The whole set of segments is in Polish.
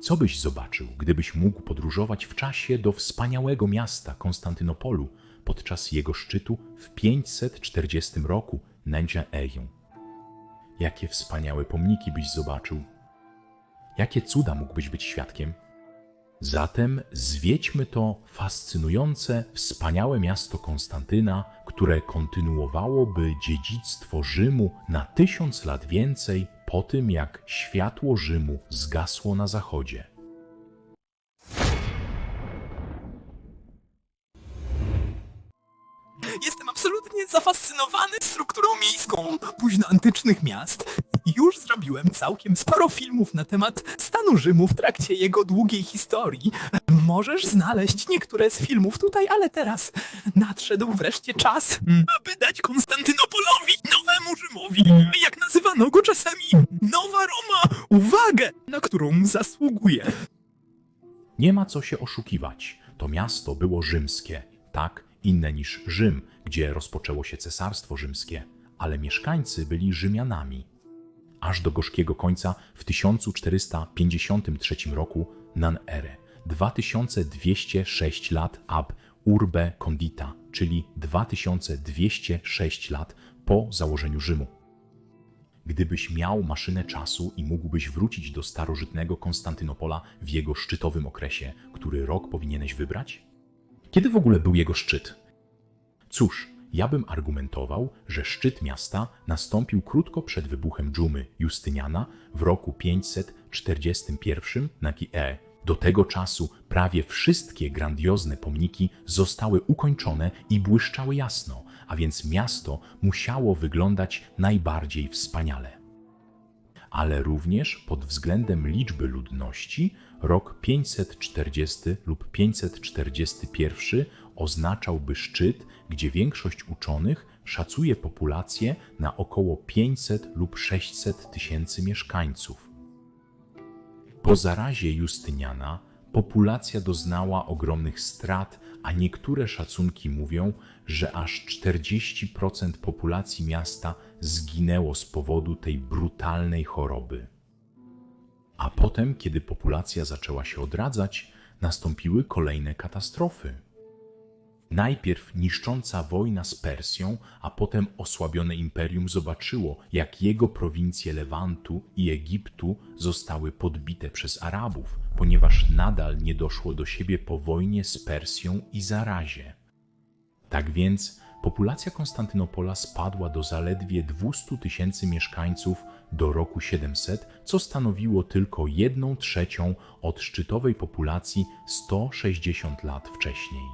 Co byś zobaczył, gdybyś mógł podróżować w czasie do wspaniałego miasta Konstantynopolu podczas jego szczytu w 540 roku Nędzia Eją? Jakie wspaniałe pomniki byś zobaczył? Jakie cuda mógłbyś być świadkiem? Zatem zwiedźmy to fascynujące, wspaniałe miasto Konstantyna, które kontynuowałoby dziedzictwo Rzymu na tysiąc lat więcej po tym, jak światło Rzymu zgasło na zachodzie. Jestem absolutnie zafascynowany strukturą miejską późnoantycznych miast. Już zrobiłem całkiem sporo filmów na temat stanu Rzymu w trakcie jego długiej historii. Możesz znaleźć niektóre z filmów tutaj, ale teraz nadszedł wreszcie czas, aby dać jak nazywano go czasami, Nowa Roma, uwagę, na którą zasługuje. Nie ma co się oszukiwać. To miasto było rzymskie, tak inne niż Rzym, gdzie rozpoczęło się cesarstwo rzymskie, ale mieszkańcy byli Rzymianami. Aż do gorzkiego końca w 1453 roku nan ere, 2206 lat ab urbe condita, czyli 2206 lat po założeniu Rzymu. Gdybyś miał maszynę czasu i mógłbyś wrócić do starożytnego Konstantynopola w jego szczytowym okresie, który rok powinieneś wybrać? Kiedy w ogóle był jego szczyt? Cóż, ja bym argumentował, że szczyt miasta nastąpił krótko przed wybuchem dżumy Justyniana w roku 541 na Kie. Do tego czasu prawie wszystkie grandiozne pomniki zostały ukończone i błyszczały jasno, a więc miasto musiało wyglądać najbardziej wspaniale ale również pod względem liczby ludności rok 540 lub 541 oznaczałby szczyt, gdzie większość uczonych szacuje populację na około 500 lub 600 tysięcy mieszkańców. Po zarazie Justyniana populacja doznała ogromnych strat, a niektóre szacunki mówią, że aż 40% populacji miasta zginęło z powodu tej brutalnej choroby. A potem, kiedy populacja zaczęła się odradzać, nastąpiły kolejne katastrofy. Najpierw niszcząca wojna z Persją, a potem osłabione imperium zobaczyło, jak jego prowincje Lewantu i Egiptu zostały podbite przez Arabów, ponieważ nadal nie doszło do siebie po wojnie z Persją i zarazie. Tak więc populacja Konstantynopola spadła do zaledwie 200 tysięcy mieszkańców do roku 700, co stanowiło tylko jedną trzecią od szczytowej populacji 160 lat wcześniej.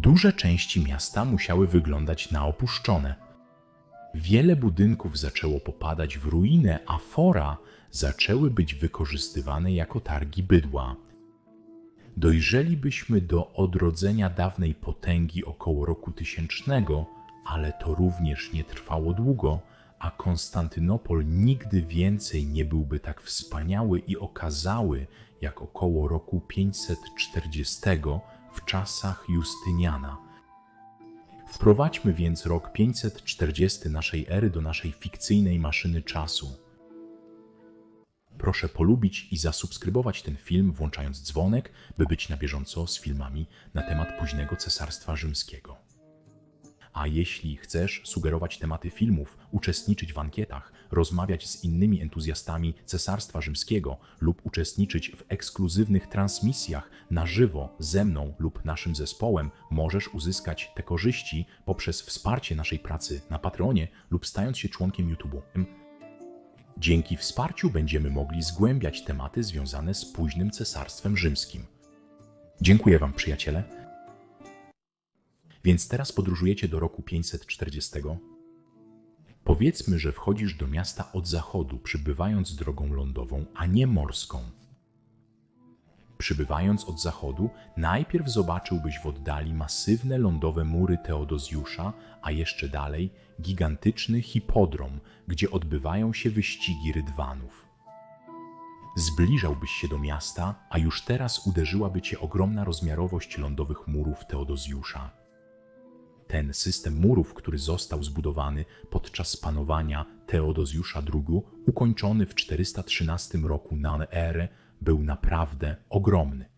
Duże części miasta musiały wyglądać na opuszczone. Wiele budynków zaczęło popadać w ruinę, a fora zaczęły być wykorzystywane jako targi bydła. Dojrzelibyśmy do odrodzenia dawnej potęgi około roku tysięcznego, ale to również nie trwało długo, a Konstantynopol nigdy więcej nie byłby tak wspaniały i okazały jak około roku 540 w czasach Justyniana. Wprowadźmy więc rok 540 naszej ery do naszej fikcyjnej maszyny czasu. Proszę polubić i zasubskrybować ten film, włączając dzwonek, by być na bieżąco z filmami na temat późnego Cesarstwa Rzymskiego. A jeśli chcesz sugerować tematy filmów, uczestniczyć w ankietach, rozmawiać z innymi entuzjastami Cesarstwa Rzymskiego lub uczestniczyć w ekskluzywnych transmisjach na żywo ze mną lub naszym zespołem, możesz uzyskać te korzyści poprzez wsparcie naszej pracy na Patreonie lub stając się członkiem YouTube'u. Dzięki wsparciu będziemy mogli zgłębiać tematy związane z późnym Cesarstwem Rzymskim. Dziękuję Wam, przyjaciele. Więc teraz podróżujecie do roku 540. Powiedzmy, że wchodzisz do miasta od zachodu, przybywając drogą lądową, a nie morską. Przybywając od zachodu, najpierw zobaczyłbyś w oddali masywne lądowe mury Teodozjusza, a jeszcze dalej gigantyczny hipodrom, gdzie odbywają się wyścigi rydwanów. Zbliżałbyś się do miasta, a już teraz uderzyłaby cię ogromna rozmiarowość lądowych murów Teodozjusza. Ten system murów, który został zbudowany podczas panowania Teodozjusza II, ukończony w 413 roku na erę, był naprawdę ogromny.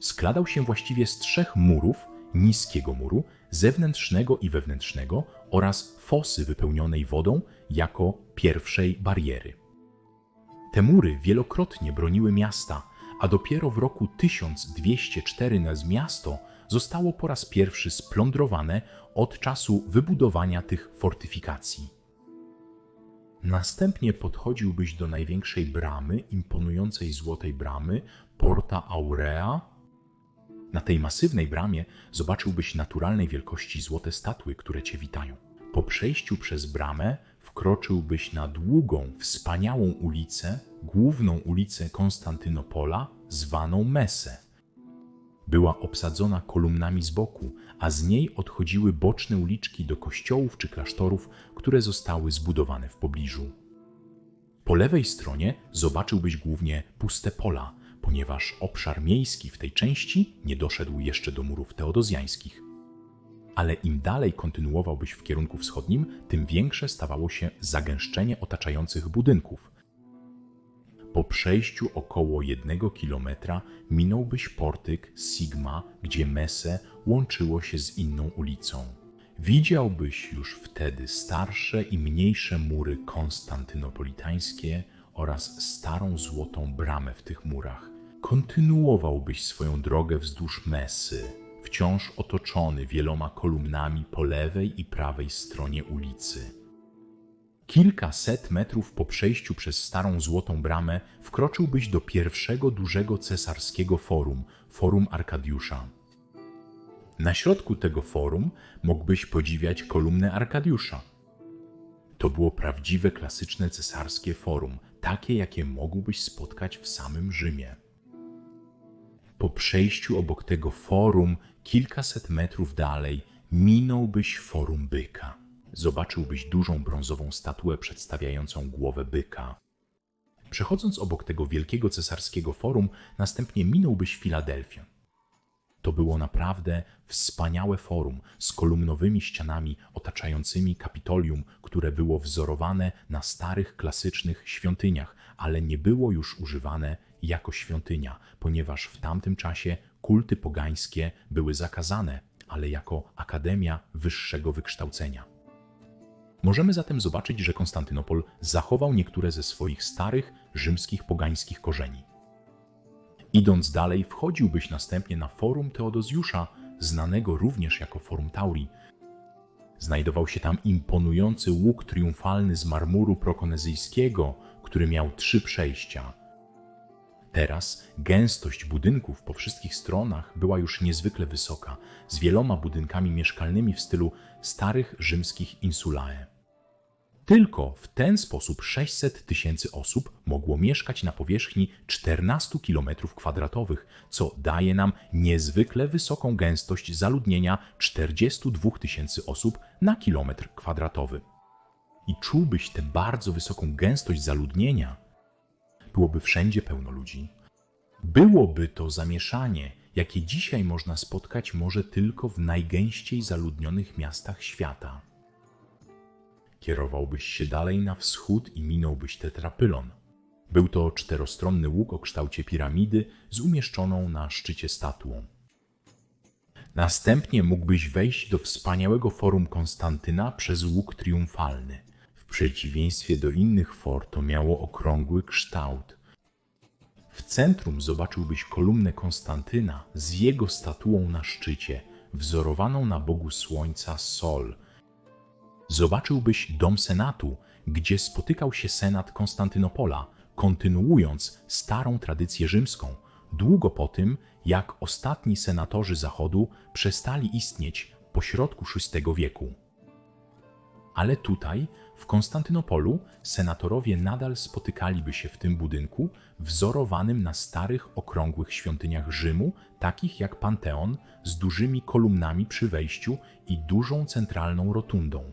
Składał się właściwie z trzech murów, niskiego muru, zewnętrznego i wewnętrznego oraz fosy wypełnionej wodą jako pierwszej bariery. Te mury wielokrotnie broniły miasta, a dopiero w roku 1204 nas miasto zostało po raz pierwszy splądrowane od czasu wybudowania tych fortyfikacji. Następnie podchodziłbyś do największej bramy, imponującej złotej bramy, Porta Aurea. Na tej masywnej bramie zobaczyłbyś naturalnej wielkości złote statły, które cię witają. Po przejściu przez bramę wkroczyłbyś na długą, wspaniałą ulicę, główną ulicę Konstantynopola, zwaną Mesę. Była obsadzona kolumnami z boku, a z niej odchodziły boczne uliczki do kościołów czy klasztorów, które zostały zbudowane w pobliżu. Po lewej stronie zobaczyłbyś głównie puste pola, ponieważ obszar miejski w tej części nie doszedł jeszcze do murów teodozjańskich. Ale im dalej kontynuowałbyś w kierunku wschodnim, tym większe stawało się zagęszczenie otaczających budynków. Po przejściu około jednego kilometra minąłbyś portyk Sigma, gdzie Messe łączyło się z inną ulicą. Widziałbyś już wtedy starsze i mniejsze mury konstantynopolitańskie oraz starą złotą bramę w tych murach. Kontynuowałbyś swoją drogę wzdłuż Mesy, wciąż otoczony wieloma kolumnami po lewej i prawej stronie ulicy. Kilkaset metrów po przejściu przez starą złotą bramę wkroczyłbyś do pierwszego dużego cesarskiego forum, forum Arkadiusza. Na środku tego forum mógłbyś podziwiać kolumnę Arkadiusza. To było prawdziwe klasyczne cesarskie forum, takie jakie mógłbyś spotkać w samym Rzymie. Po przejściu obok tego forum, kilkaset metrów dalej, minąłbyś forum byka. Zobaczyłbyś dużą brązową statuę przedstawiającą głowę byka. Przechodząc obok tego wielkiego cesarskiego forum, następnie minąłbyś Filadelfię. To było naprawdę wspaniałe forum z kolumnowymi ścianami otaczającymi kapitolium, które było wzorowane na starych, klasycznych świątyniach, ale nie było już używane jako świątynia, ponieważ w tamtym czasie kulty pogańskie były zakazane, ale jako akademia wyższego wykształcenia. Możemy zatem zobaczyć, że Konstantynopol zachował niektóre ze swoich starych rzymskich pogańskich korzeni. Idąc dalej, wchodziłbyś następnie na forum Teodozjusza, znanego również jako Forum Tauri. Znajdował się tam imponujący łuk triumfalny z marmuru prokonezyjskiego, który miał trzy przejścia. Teraz gęstość budynków po wszystkich stronach była już niezwykle wysoka, z wieloma budynkami mieszkalnymi w stylu starych rzymskich insulae. Tylko w ten sposób 600 tysięcy osób mogło mieszkać na powierzchni 14 km kwadratowych, co daje nam niezwykle wysoką gęstość zaludnienia 42 tysięcy osób na kilometr kwadratowy. I czułbyś tę bardzo wysoką gęstość zaludnienia, byłoby wszędzie pełno ludzi. Byłoby to zamieszanie, jakie dzisiaj można spotkać może tylko w najgęściej zaludnionych miastach świata. Kierowałbyś się dalej na wschód i minąłbyś tetrapylon. Był to czterostronny łuk o kształcie piramidy z umieszczoną na szczycie statuą. Następnie mógłbyś wejść do wspaniałego forum Konstantyna przez łuk triumfalny. W przeciwieństwie do innych for to miało okrągły kształt. W centrum zobaczyłbyś kolumnę Konstantyna z jego statuą na szczycie, wzorowaną na bogu słońca Sol – zobaczyłbyś dom Senatu, gdzie spotykał się Senat Konstantynopola, kontynuując starą tradycję rzymską, długo po tym, jak ostatni senatorzy Zachodu przestali istnieć po środku VI wieku. Ale tutaj, w Konstantynopolu, senatorowie nadal spotykaliby się w tym budynku, wzorowanym na starych, okrągłych świątyniach Rzymu, takich jak Panteon, z dużymi kolumnami przy wejściu i dużą centralną rotundą.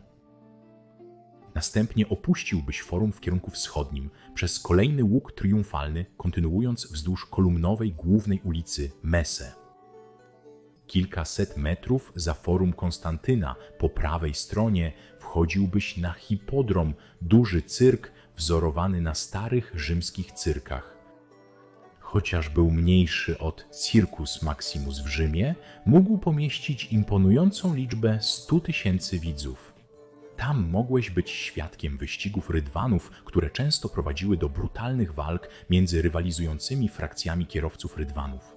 Następnie opuściłbyś forum w kierunku wschodnim przez kolejny łuk triumfalny, kontynuując wzdłuż kolumnowej głównej ulicy Messe. Kilkaset metrów za forum Konstantyna po prawej stronie wchodziłbyś na hipodrom, duży cyrk wzorowany na starych rzymskich cyrkach. chociaż był mniejszy od Circus Maximus w Rzymie, mógł pomieścić imponującą liczbę 100 tysięcy widzów. Tam mogłeś być świadkiem wyścigów rydwanów, które często prowadziły do brutalnych walk między rywalizującymi frakcjami kierowców rydwanów.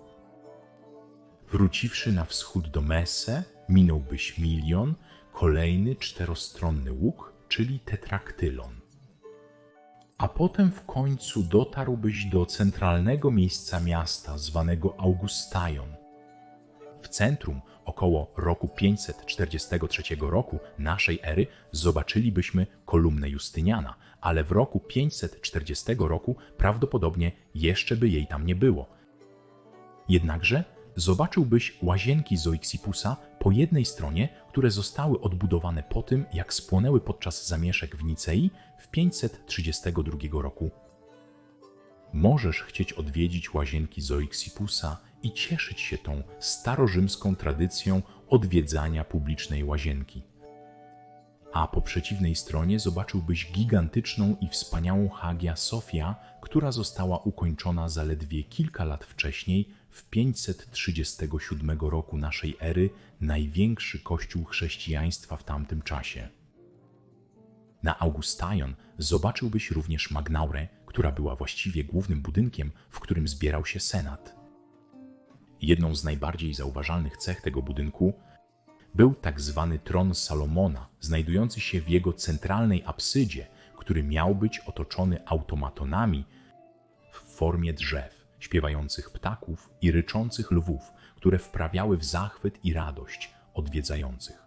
Wróciwszy na wschód do Messe, minąłbyś milion, kolejny czterostronny łuk, czyli tetraktylon. A potem w końcu dotarłbyś do centralnego miejsca miasta zwanego Augustaion. W centrum około roku 543 roku naszej ery zobaczylibyśmy kolumnę Justyniana, ale w roku 540 roku prawdopodobnie jeszcze by jej tam nie było. Jednakże zobaczyłbyś łazienki Zoiksipusa po jednej stronie, które zostały odbudowane po tym, jak spłonęły podczas zamieszek w Nicei w 532 roku. Możesz chcieć odwiedzić łazienki Zoiksipusa i cieszyć się tą starorzymską tradycją odwiedzania publicznej łazienki. A po przeciwnej stronie zobaczyłbyś gigantyczną i wspaniałą Hagia Sofia, która została ukończona zaledwie kilka lat wcześniej, w 537 roku naszej ery, największy kościół chrześcijaństwa w tamtym czasie. Na Augustaion zobaczyłbyś również Magnaurę, która była właściwie głównym budynkiem, w którym zbierał się senat. Jedną z najbardziej zauważalnych cech tego budynku był tak zwany tron Salomona, znajdujący się w jego centralnej absydzie, który miał być otoczony automatonami w formie drzew, śpiewających ptaków i ryczących lwów, które wprawiały w zachwyt i radość odwiedzających.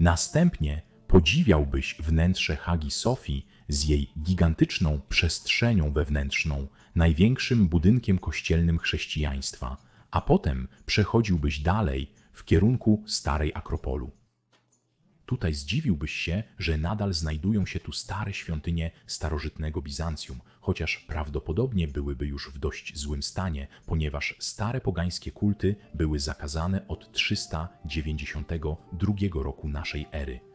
Następnie podziwiałbyś wnętrze Hagi Sofii z jej gigantyczną przestrzenią wewnętrzną, największym budynkiem kościelnym chrześcijaństwa, a potem przechodziłbyś dalej w kierunku Starej Akropolu. Tutaj zdziwiłbyś się, że nadal znajdują się tu stare świątynie starożytnego Bizancjum, chociaż prawdopodobnie byłyby już w dość złym stanie, ponieważ stare pogańskie kulty były zakazane od 392 roku naszej ery.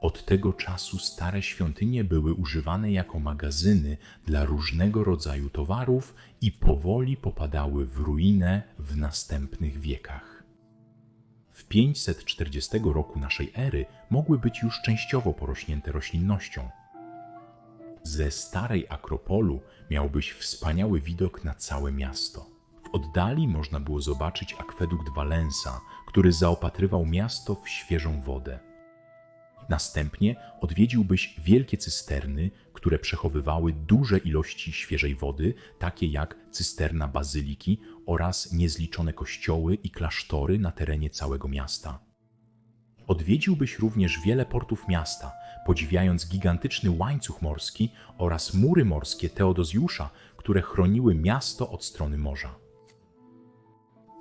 Od tego czasu stare świątynie były używane jako magazyny dla różnego rodzaju towarów i powoli popadały w ruinę w następnych wiekach. W 540 roku naszej ery mogły być już częściowo porośnięte roślinnością. Ze starej Akropolu miałbyś wspaniały widok na całe miasto. W oddali można było zobaczyć akwedukt Walensa, który zaopatrywał miasto w świeżą wodę. Następnie odwiedziłbyś wielkie cysterny, które przechowywały duże ilości świeżej wody, takie jak cysterna bazyliki oraz niezliczone kościoły i klasztory na terenie całego miasta. Odwiedziłbyś również wiele portów miasta, podziwiając gigantyczny łańcuch morski oraz mury morskie Teodozjusza, które chroniły miasto od strony morza.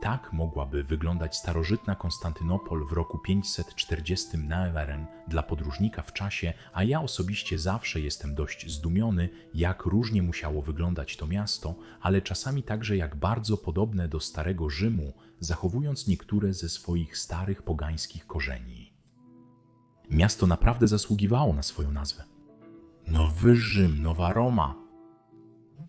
Tak mogłaby wyglądać starożytna Konstantynopol w roku 540 na Eweren dla podróżnika w czasie, a ja osobiście zawsze jestem dość zdumiony, jak różnie musiało wyglądać to miasto, ale czasami także jak bardzo podobne do Starego Rzymu, zachowując niektóre ze swoich starych pogańskich korzeni. Miasto naprawdę zasługiwało na swoją nazwę. Nowy Rzym, Nowa Roma,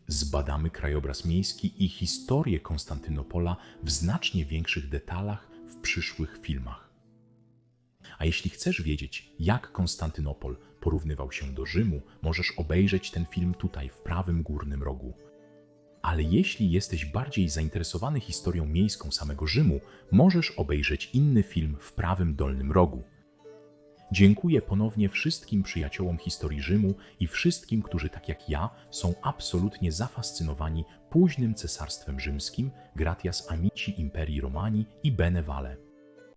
zbadamy krajobraz miejski i historię Konstantynopola w znacznie większych detalach w przyszłych filmach. A jeśli chcesz wiedzieć, jak Konstantynopol porównywał się do Rzymu, możesz obejrzeć ten film tutaj w prawym górnym rogu. Ale jeśli jesteś bardziej zainteresowany historią miejską samego Rzymu, możesz obejrzeć inny film w prawym dolnym rogu. Dziękuję ponownie wszystkim przyjaciołom historii Rzymu i wszystkim, którzy tak jak ja są absolutnie zafascynowani późnym cesarstwem rzymskim, gratias amici imperii Romani i bene vale.